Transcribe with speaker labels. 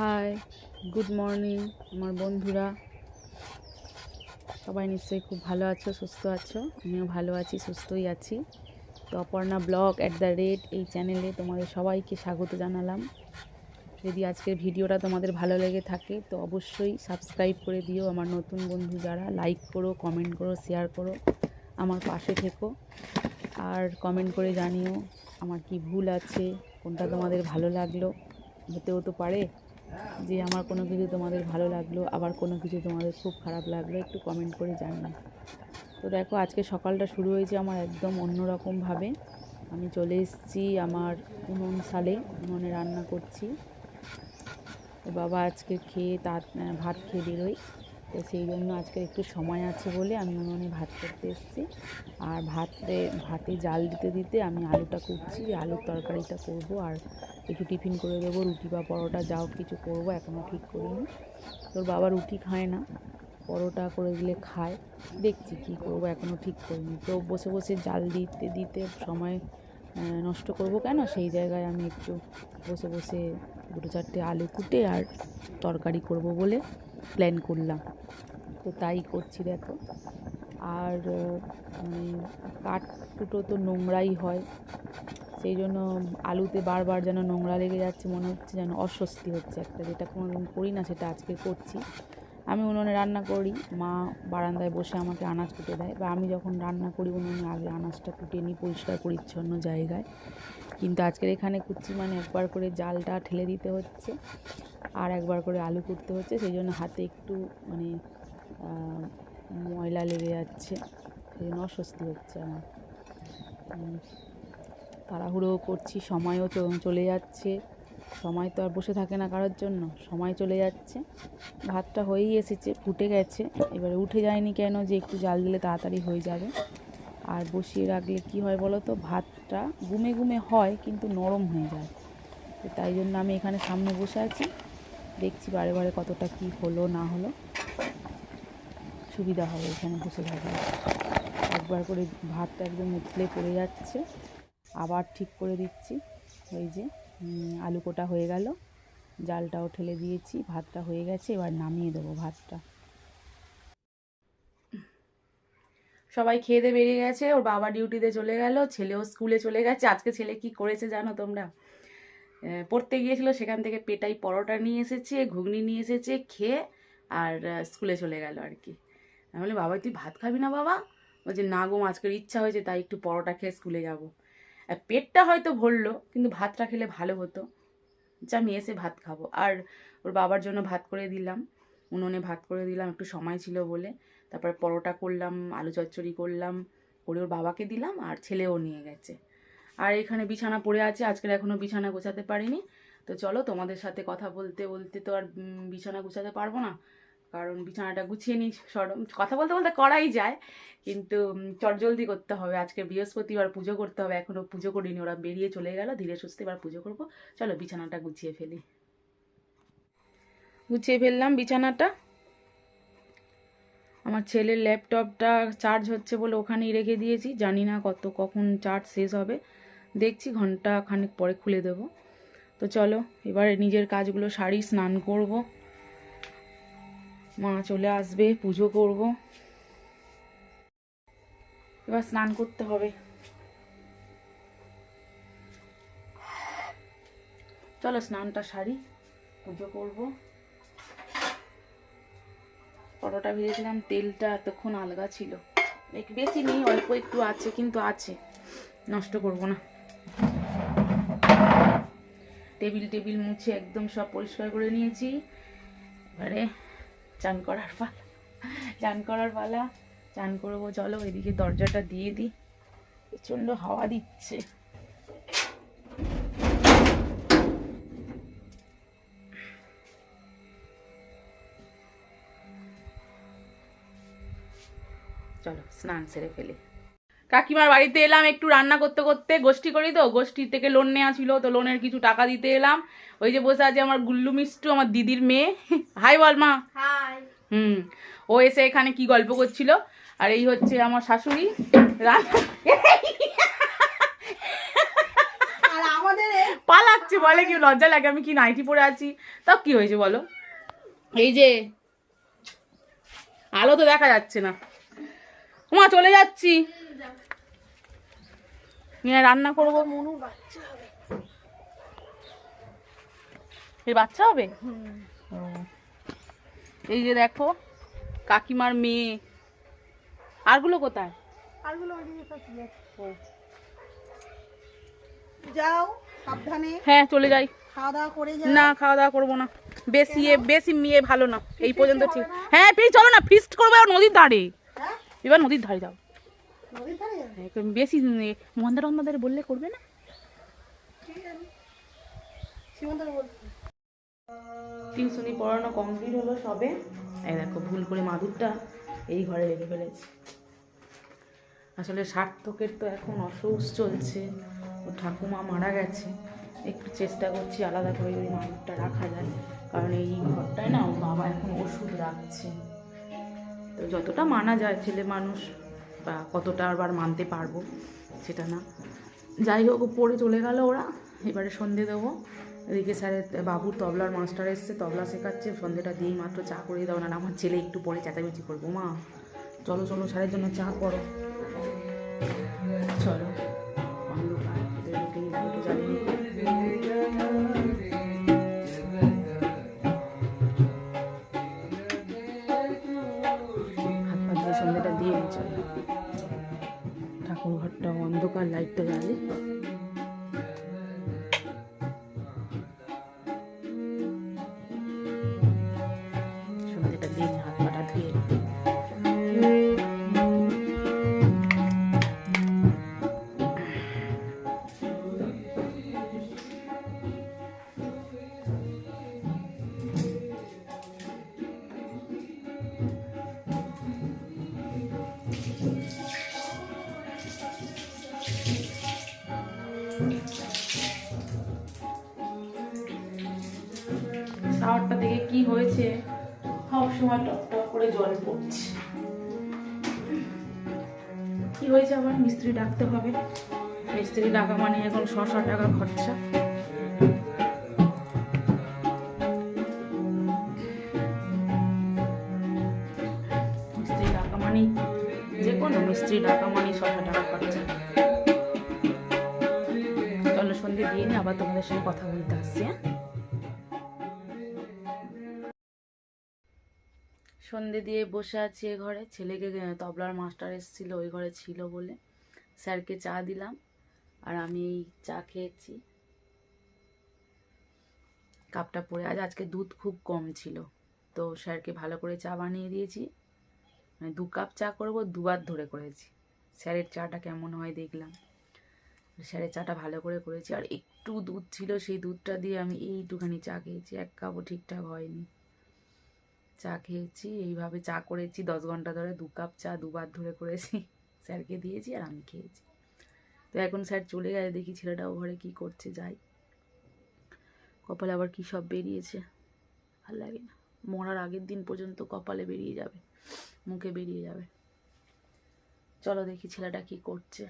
Speaker 1: Hi good morning আমার বন্ধুরা। সবাই নিশ্চয়ই খুব ভালো আছো, সুস্থ আছো? আমিও ভালো আছি, সুস্থই আছি। তো Aparna blog at the rate এই চ্যানেলে তোমাদের সবাইকে স্বাগত জানালাম। যদি আজকের ভিডিওটা তোমাদের ভালো লেগে থাকে, তো অবশ্যই সাবস্ক্রাইব করে দিও। আমার নতুন বন্ধু যারা লাইক করো কমেন্ট করো শেয়ার করো, আমার পাশে থেকো। আর কমেন্ট করে জানিও আমার কি ভুল আছে, কোনটা তোমাদের ভালো লাগল। হতেও তো পারে। যে আমার কোনো কিছু তোমাদের ভালো লাগল, আবার কোনো কিছু তোমাদের খুব খারাপ লাগল, একটু কমেন্ট করে জানিও। তো দেখো, আজকে সকালটা শুরু হয়েছে আমার একদম অন্যরকমভাবে। আমি চলে এসেছি আমার উনুন সালে, উনুনে রান্না করছি। তো বাবা আজকে খেয়ে তার ভাত খেয়ে বেরোই তো সেই জন্য আজকে একটু সময় আছে বলে আমি উনুনে ভাত করতে এসেছি। আর ভাতে ভাতে জাল দিতে দিতে আমি আলুটা কুটছি, আলুর তরকারিটা করব। আর একটু টিফিন করে দেবো, রুটি বা পরোটা, যাও কিছু করব এখনও ঠিক করিনি। তোর বাবা রুটি খায় না, পরোটা করে দিলে খায়। দেখছি কী করব এখনও ঠিক করিনি। তো বসে বসে জাল দিতে দিতে সময় নষ্ট করব কেন? সেই জায়গায় আমি একটু বসে বসে দুটো চারটে আলু কুটে আর তরকারি করব বলে প্ল্যান করলাম। তো তাই করছি দেখো। আর মানে কাঠ কুটো তো নোংরাই হয়। সেই জন্য আলুতে বারবার যেন নোংরা লেগে যাচ্ছে, মনে হচ্ছে যেন অস্বস্তি হচ্ছে একটা, যেটা কোনো কোনোদিন করি না সেটা আজকে করছি। আমি উনুনে রান্না করি, মা বারান্দায় বসে আমাকে আনাজ কুটে দেয়, বা আমি যখন রান্না করি উনুনে, আগে আনাজটা কুটে নিই পরিষ্কার পরিচ্ছন্ন জায়গায়। কিন্তু আজকের এখানে কুচি মানে একবার করে জালটা ঠেলে দিতে হচ্ছে, আর একবার করে আলু কুটতে হচ্ছে, সেই জন্য হাতে একটু মানে ময়লা লেগে যাচ্ছে, সেই জন্য অস্বস্তি হচ্ছে আমার। উম, তাড়াহুড়ো করছি সময়ও চলে যাচ্ছে। সময় তো আর বসে থাকে না কারোর জন্য সময় চলে যাচ্ছে। ভাতটা হয়েই এসেছে ফুটে গেছে। এবারে উঠে যায়নি কেন যে একটু জাল দিলে তাড়াতাড়ি হয়ে যাবে। আর বসিয়ে রাখলে কি হয় বলো তো ভাতটা গুমে গুমে হয় কিন্তু নরম হয়ে যায়। তো তাই জন্য আমি এখানে সামনে বসে আছি। দেখছি বারে বারে কতটা কি হলো না হলো। সুবিধা হবে এখানে বসে থাকলে। একবার করে ভাতটা একদম উতলে পড়ে যাচ্ছে। আবার ঠিক করে দিচ্ছি। ওই যে আলু কোটা হয়ে গেল। জালটাও ঠেলে দিয়েছি, ভাতটা হয়ে গেছে, এবার নামিয়ে দেবো ভাতটা। সবাই খেয়ে দিয়ে বেরিয়ে গেছে, ওর বাবা ডিউটিতে চলে গেল, ছেলেও স্কুলে চলে গেছে। আজকে ছেলে কি করেছে জানো তোমরা? পড়তে গিয়েছিল, সেখান থেকে পেটাই পরোটা নিয়ে এসেছে, ঘুগনি নিয়ে এসেছে, খেয়ে আর স্কুলে চলে গেল আর কি। আমি বলি বাবা, তুই ভাত খাবি না বাবা? বলছে না গো, আজকের ইচ্ছা হয়েছে, তাই একটু পরোটা খেয়ে স্কুলে যাব। পেটটা হয়তো ভরলো, কিন্তু ভাতটা খেলে ভালো হতো। যে আমি এসে ভাত খাব। আর ওর বাবার জন্য ভাত করে দিলাম, উনুনে ভাত করে দিলাম, একটু সময় ছিল বলে। তারপরে পরোটা করলাম, আলু চচ্চড়ি করলাম, করে ওর বাবাকে দিলাম আর ছেলেও নিয়ে গেছে। আর এখানে বিছানা পড়ে আছে আজকের এখনও বিছানা গোছাতে পারিনি। তো চলো তোমাদের সাথে কথা বলতে বলতে তো আর বিছানা গোছাতে পারব না। কারণ বিছানাটা গুছিয়ে নিই সরম কথা বলতে বলতে করাই যায়, কিন্তু চটজলদি করতে হবে। আজকে বৃহস্পতিবার পুজো করতে হবে এখনও পুজো করিনি, ওরা বেরিয়ে চলে গেল, ধীরে সুস্থে এবার পুজো করব। চলো বিছানাটা গুছিয়ে ফেলি। গুছিয়ে ফেললাম বিছানাটা। আমার ছেলের ল্যাপটপটা চার্জ হচ্ছে বলে ওখানেই রেখে দিয়েছি, জানি না কত, কখন চার্জ শেষ হবে। দেখছি ঘণ্টা খানিক পরে খুলে দেব। তো চলো, এবারে নিজের কাজগুলো সারি, স্নান করব। মা চলে আসবে, পুজো করব। এবার স্নান করতে হবে। চলো স্নানটা সারি, পুজো করব। পরোটা ভেজেছিলাম, তেলটা এতক্ষণ আলগা ছিল। বেশি নেই, অল্প একটু আছে, কিন্তু আছে। নষ্ট করব না। টেবিল টেবিল মুছে একদম সব পরিষ্কার করে নিয়েছি। এবারে চান করার পালা। চান করার পালা, চান করব, চলো এদিকে দরজাটা দিয়ে দিই। প্রচণ্ড হাওয়া দিচ্ছে। চলো, স্নান সেরে ফেলি। কাকিমার বাড়িতে এলাম একটু রান্না করতে করতে গোষ্ঠী করি তো গোষ্ঠী থেকে লোন নেওয়া ছিল তো লোনের কিছু টাকা দিতে এলাম। ওই যে বসে আছে আমার গুল্লু মিষ্টু আমার দিদির মেয়ে। হাই বল মা হুম ও এসে এখানে কি গল্প করছিল। আর এই হচ্ছে আমার শাশুড়ি। রান্না
Speaker 2: আর আমাদের
Speaker 1: পালাচ্ছে বলে কি লজ্জা লাগে আমি কি নাইটি পরে আছি? তাও কি হয়েছে বলো? এই যে আলো তো দেখা যাচ্ছে না। মা চলে যাচ্ছি। নিয়ে রান্না করব।
Speaker 2: মনুর বাচ্চা হবে?
Speaker 1: এর বাচ্চা হবে এই যে দেখো কাকিমার মেয়ে। আরগুলো কোথায়?
Speaker 2: আরগুলো। যাও সাবধানে।
Speaker 1: হ্যাঁ চলে যাই।
Speaker 2: খাওয়া দাওয়া করে যাও।
Speaker 1: না খাওয়া দাওয়া করব না। বেশি বেশি মেয়ে ভালো না। এই পর্যন্ত ঠিক। হ্যাঁ চলো না ফিস্ট করব আর নদীর ধারে।
Speaker 2: হ্যাঁ
Speaker 1: এবার নদীর ধারে যাও।
Speaker 2: নদীর ধারে যাবে?
Speaker 1: একদম বেশি মন্দার মন্দাদের বললে করবে না?
Speaker 2: ঠিক আছে। সীমন্ত
Speaker 1: টিউশনি পড়ানো কমপ্লিট হলো সবে। এই দেখো ভুল করে মাদুরটা এই ঘরে রেখে ফেলেছি। আসলে সার্থকের তো এখন অসৌস চলছে। ও ঠাকুমা মারা গেছে। একটু চেষ্টা করছি আলাদা করে যদি মাদুরটা রাখা যায়। কারণ এই ঘরটায় না ওর বাবা এখন ওষুধ রাখছে। তো যতটা মানা যায় ছেলে মানুষ বা কতটা আবার মানতে পারব সেটা না। যাই হোক পড়ে চলে গেল ওরা, এবারে সন্ধে দেবো। এদিকে স্যারের বাবুর তবলার মাস্টার এসছে, তবলা শেখাচ্ছে, সন্ধেটা দিয়েই মাত্র চা করে দাও না আমার ছেলে একটু পরে চেঁচামেচি করব। মা, চলো চলো স্যারের জন্য চা করো। চলো, অন্ধকার কি হয়েছে সব সময় করে জল পড়ছে। কি হয়েছে আবার মিস্ত্রি ডাকতে হবে। মিস্ত্রি ডাকা মানে এখন ছশো টাকা খরচা। মিস্ত্রি ডাকা মানে যে কোনো মিস্ত্রি ডাকা মানে ছশো টাকা খরচা। চলো সন্ধে দিয়ে আবার তোমাদের সঙ্গে কথা বলতে আসছি হ্যাঁ? সন্ধে দিয়ে বসে আছি এ ঘরে। ছেলেকে তবলার মাস্টার এসেছিল, ওই ঘরে ছিল বলে স্যারকে চা দিলাম আর আমি এই চা খেয়েছি। কাপটা পরে, আজ আজকে দুধ খুব কম ছিল, তো স্যারকে ভালো করে চা বানিয়ে দিয়েছি। মানে দু কাপ চা করব, দুবার ধরে করেছি। স্যারের চাটা কেমন হয় দেখলাম। স্যারের চাটা ভালো করে করেছি আর একটু দুধ ছিল, সেই দুধটা দিয়ে আমি এইটুখানি চা খেয়েছি, এক কাপও ঠিকঠাক হয়নি। চা খেয়েছি, এইভাবে চা করেছি, দশ ঘণ্টা ধরে দু কাপ চা দুবার ধরে করেছি। স্যারকে দিয়েছি আর আমি খেয়েছি। তো এখন স্যার চলে গেছে, দেখি ছেলেটাও ঘরে কি করছে, যাই। কপালে আবার কী সব বেরিয়েছে? ভালো লাগে না। মরার আগের দিন পর্যন্ত কপালে বেরিয়ে যাবে, মুখে বেরিয়ে যাবে। চলো দেখি ছেলেটা কি করছে।